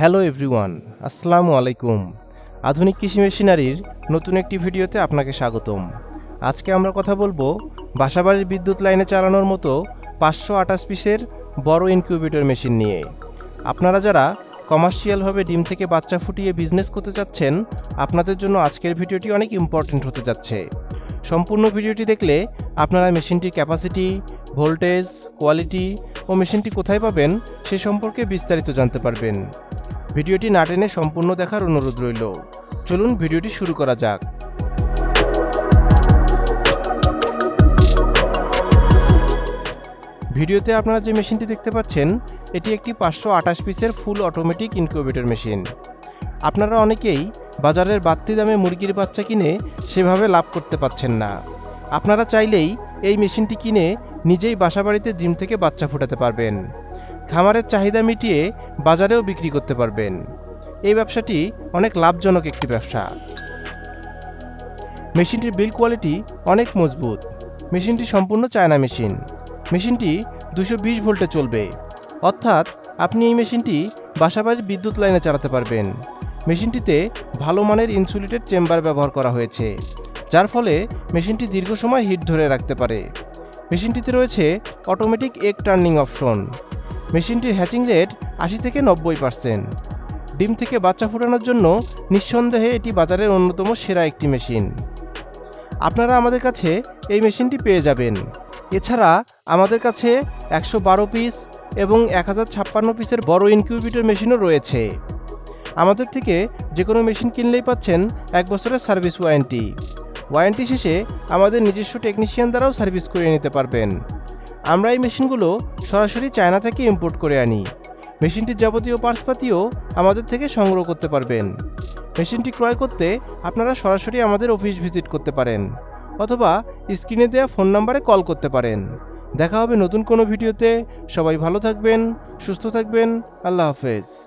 Hello everyone, আসসালামু আলাইকুম। আধুনিক কৃষি মেশিনারির নতুন একটি ভিডিওতে আপনাকে স্বাগতম। আজকে আমরা কথা বলব বাসাবাড়ির বিদ্যুৎ লাইনে চালানোর মতো পাঁচশো আঠাশ পিসের বড় ইনকিউবেটর মেশিন নিয়ে। আপনারা যারা কমার্শিয়ালভাবে ডিম থেকে বাচ্চা ফুটিয়ে বিজনেস করতে চাচ্ছেন, আপনাদের জন্য আজকের ভিডিওটি অনেক ইম্পর্ট্যান্ট হতে যাচ্ছে। সম্পূর্ণ ভিডিওটি দেখলে আপনারা মেশিনটির ক্যাপাসিটি, ভোল্টেজ, কোয়ালিটি ও মেশিনটি কোথায় পাবেন সে সম্পর্কে বিস্তারিত জানতে পারবেন। ভিডিওটি না টেনে সম্পূর্ণ দেখার অনুরোধ রইল। চলুন ভিডিওটি শুরু করা যাক। ভিডিওতে আপনারা যে মেশিনটি দেখতে পাচ্ছেন, এটি একটি পাঁচশো আঠাশ পিসের ফুল অটোমেটিক ইনকিউবেটর মেশিন। আপনারা অনেকেই বাজারের বাড়তি দামে মুরগির বাচ্চা কিনে সেভাবে লাভ করতে পাচ্ছেন না। আপনারা চাইলেই এই মেশিনটি কিনে নিজেই বাসাবাড়িতে ডিম থেকে বাচ্চা ফোটাতে পারবেন। খামারের চাহিদা মিটিয়ে বাজারেও বিক্রি করতে পারবেন। এই ব্যবসাটি অনেক লাভজনক একটি ব্যবসা। মেশিনটির বিল কোয়ালিটি অনেক মজবুত। মেশিনটি সম্পূর্ণ চায়না মেশিন। মেশিনটি দুশো বিশ ভোল্টে চলবে। অর্থাৎ আপনি এই মেশিনটি বাসাবাড়ির বিদ্যুৎ লাইনে চালাতে পারবেন। মেশিনটিতে ভালো মানের ইনসুলেটেড চেম্বার ব্যবহার করা হয়েছে, যার ফলে মেশিনটি দীর্ঘ সময় হিট ধরে রাখতে পারে। মেশিনটিতে রয়েছে অটোমেটিক এগ টার্নিং অপশন। মেশিনটির হ্যাচিং রেট আশি থেকে নব্বই পার্সেন্ট। ডিম থেকে বাচ্চা ফোটানোর জন্য নিঃসন্দেহে এটি বাজারের অন্যতম সেরা একটি মেশিন। আপনারা আমাদের কাছে এই মেশিনটি পেয়ে যাবেন। এছাড়া আমাদের কাছে একশো বারো পিস এবং এক হাজার ছাপ্পান্ন পিসের বড় ইনকিউবেটর মেশিনও রয়েছে। আমাদের থেকে যে কোনো মেশিন কিনলেই পাচ্ছেন এক বছরের সার্ভিস ওয়ারেন্টি। ওয়ারেন্টি শেষে আমাদের নিজস্ব টেকনিশিয়ান দ্বারাও সার্ভিস করে নিতে পারবেন। আমরা এই মেশিনগুলো সরাসরি চায়না থেকে ইম্পোর্ট করে আনি। মেশিনটির যাবতীয় পার্সপাতিও আমাদের থেকে সংগ্রহ করতে পারবেন। মেশিনটি ক্রয় করতে আপনারা সরাসরি আমাদের অফিস ভিজিট করতে পারেন অথবা স্ক্রিনে দেওয়া ফোন নাম্বারে কল করতে পারেন। দেখা হবে নতুন কোনো ভিডিওতে। সবাই ভালো থাকবেন, সুস্থ থাকবেন। আল্লাহ হাফেজ।